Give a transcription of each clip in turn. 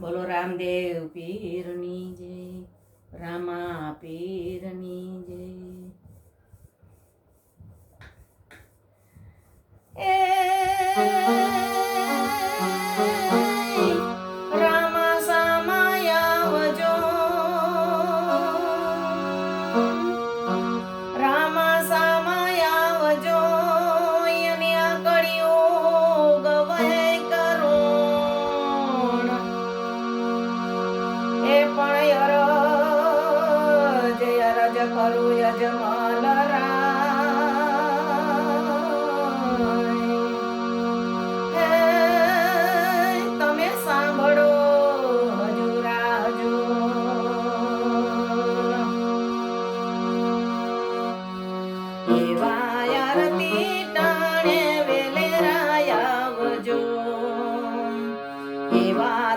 બોલો રામદેવ પીરની જય રામા પીરની જય. કરું યજમાન રાય. તમે સાંભળો હજુરાજો એવા આરતી ટાણે વેલે રાયાવજો એવા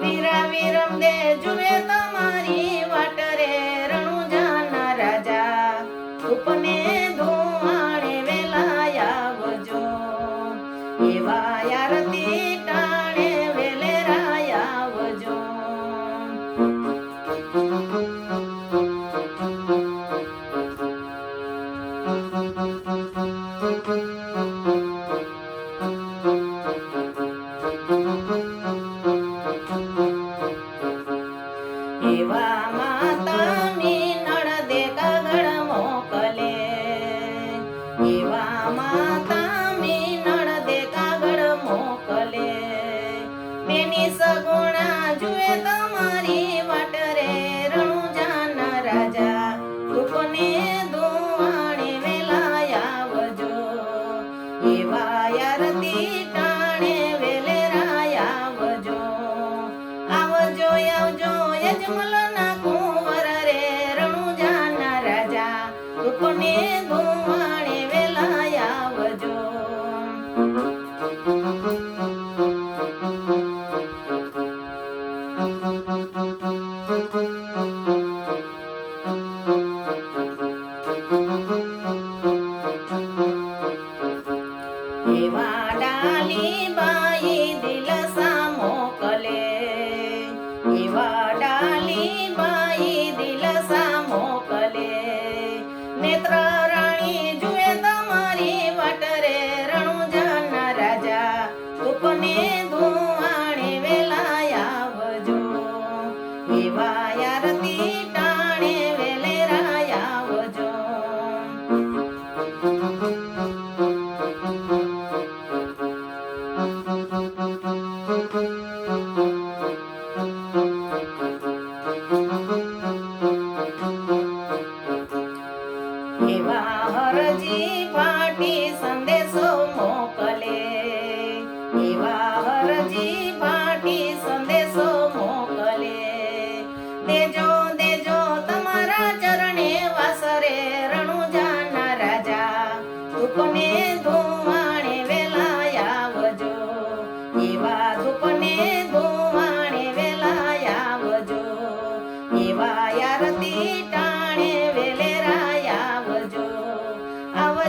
વીરા વિરમ દે જુએ તમારી વાટ રણુજાના રાજા. ઉપને ધોવાણે વેલાયા આવજો એવા આરતી એવા યજમલના ડાલી બાઈ દિલસા નેત્ર રાણી તમારી વટરે. રાજા ઉપને ધુવાણે વેલા આવજો. એવા ટાણે વેલે રાય આવજો. એવા પાટી સંદેશો મોકલે. એવા પાટી સંદેશો મોકલે. દેજો દેજો તમારા ચરણે વાસરે રણુજાના રાજા. ધૂપને ધોવાણે વેલા આવજો એવા ધૂપને ધુવાણે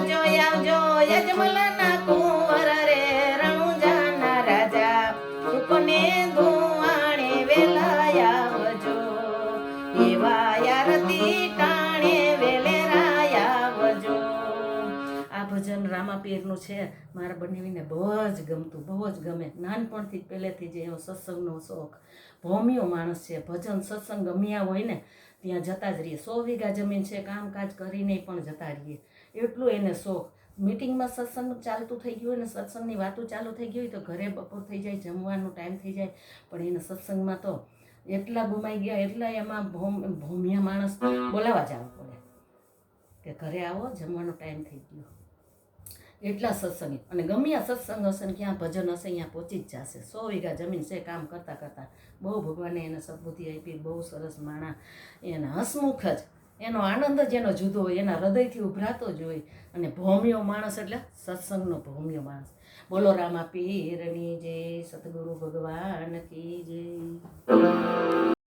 આવજો આવજો યજમલના કુંવર રે, રણુજાના રાજા. ઉપને ધુવાણે વેલા આવજો, એવા આરતી ટાણે વેલે આવજો. આ ભજન રામાપીરનું છે, મારા બંનેવીને બહુ જ ગમતું, બહુ જ ગમે. નાનપણથી પહેલેથી જ એવો સત્સંગનો શોખ. ભોમિયો માણસ છે, ભજન સત્સંગ ગમ્યા હોય ને, ત્યાં જતા જ રહીએ. સો વીઘા જમીન છે, કામકાજ કરીને પણ જતા રહીએ. એટલું એને શોખ. મિટિંગમાં સત્સંગ ચાલતું થઈ ગયું હોય ને સત્સંગની વાતો ચાલુ થઈ ગઈ હોય તો ઘરે બપોર થઈ જાય, જમવાનો ટાઈમ થઈ જાય. પણ એને સત્સંગમાં તો એટલા ગુમાઈ ગયા, એટલા એમાં ભોમ, ભોમિયા માણસ બોલાવા જવા પડે. કે ઘરે આવો, જમવાનો ટાઈમ થઈ ગયો. એટલા સત્સંગી. અને ગમે આ સત્સંગ હશે ને ક્યાં ભજન હશે, અહીંયા પહોંચી જ જશે. સો વીઘા જમીન છે કામ કરતાં કરતાં. બહુ ભગવાને એને સદબુદ્ધિ આપી, બહુ સરસ માણા. એને હસમુખ જ એનો આનંદ જ એનો જુદો હોય, એના હૃદયથી ઉભરાતો જ હોય. અને ભૌમ્યો માણસ એટલે સત્સંગનો ભૌમ્યો માણસ. બોલો રામા પીરની જય સતગુરુ ભગવાન કી જય.